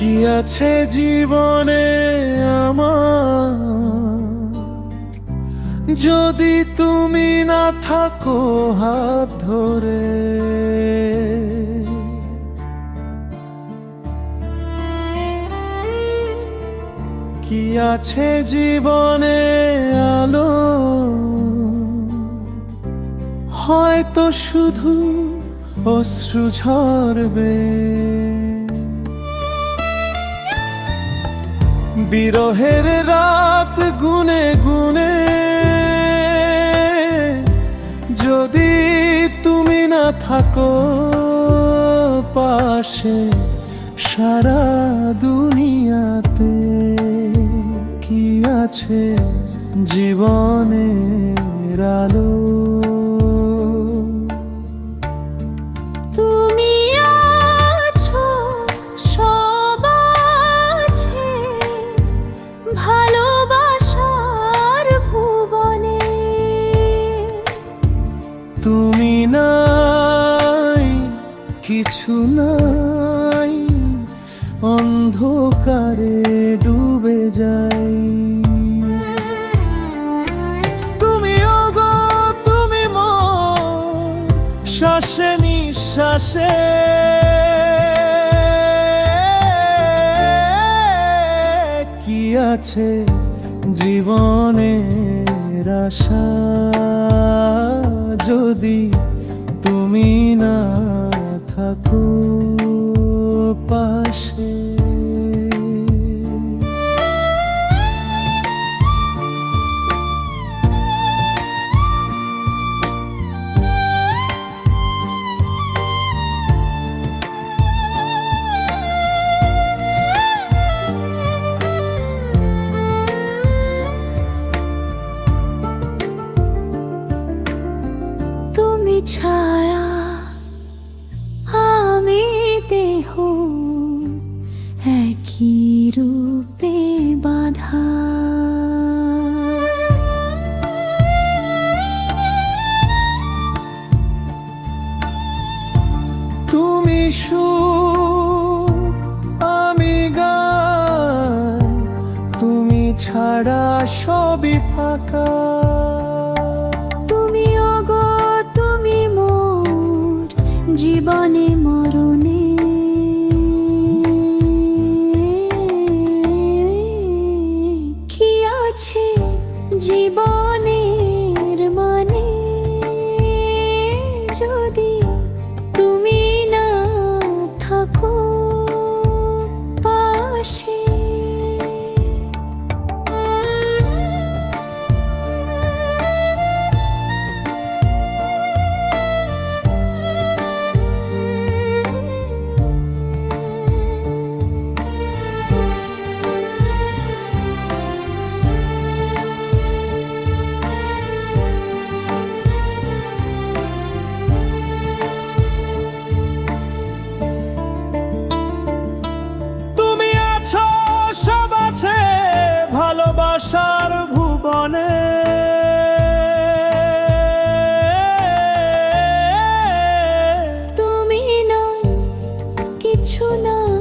কি আছে জীবনে আমার? যদি তুমি না থাকো হাত ধরে। কি আছে জীবনে আলো? হয়তো শুধু অশ্রু ঝরবে। বিরহের রাত গুনে গুনে। যদি তুমি না থাকো পাশে সারা দুনিয়াতে, কি আছে জীবনের আলো? তুমি নাই, কিছু নাই, অন্ধকারে ডুবে যাই। তুমি ওগো, তুমি শ্বাসে নিঃশ্বাসে। কি আছে জীবনের আশা? যদি তুমি না থাকো। ছায়া আমি দেহ একই রূপে বাধা। তুমি সুর আমি গান তুমি ছাড়া সবই ফাঁকা। জীবনে ভালোবাসার ভুবনে। তুমি নয় কিছু নাই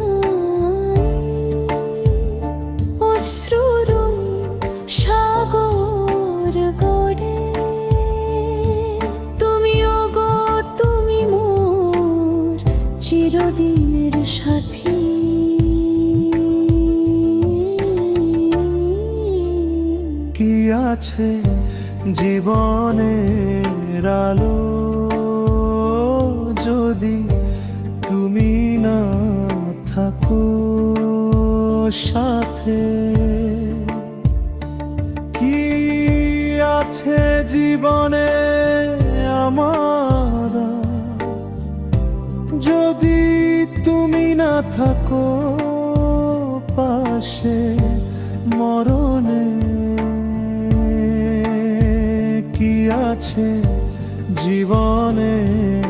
আছে জীবনের আলো। যদি তুমি না থাকো সাথে, কি আছে জীবনে আমার? যদি তুমি না থাকো পাশে মরণে আছে জীবনের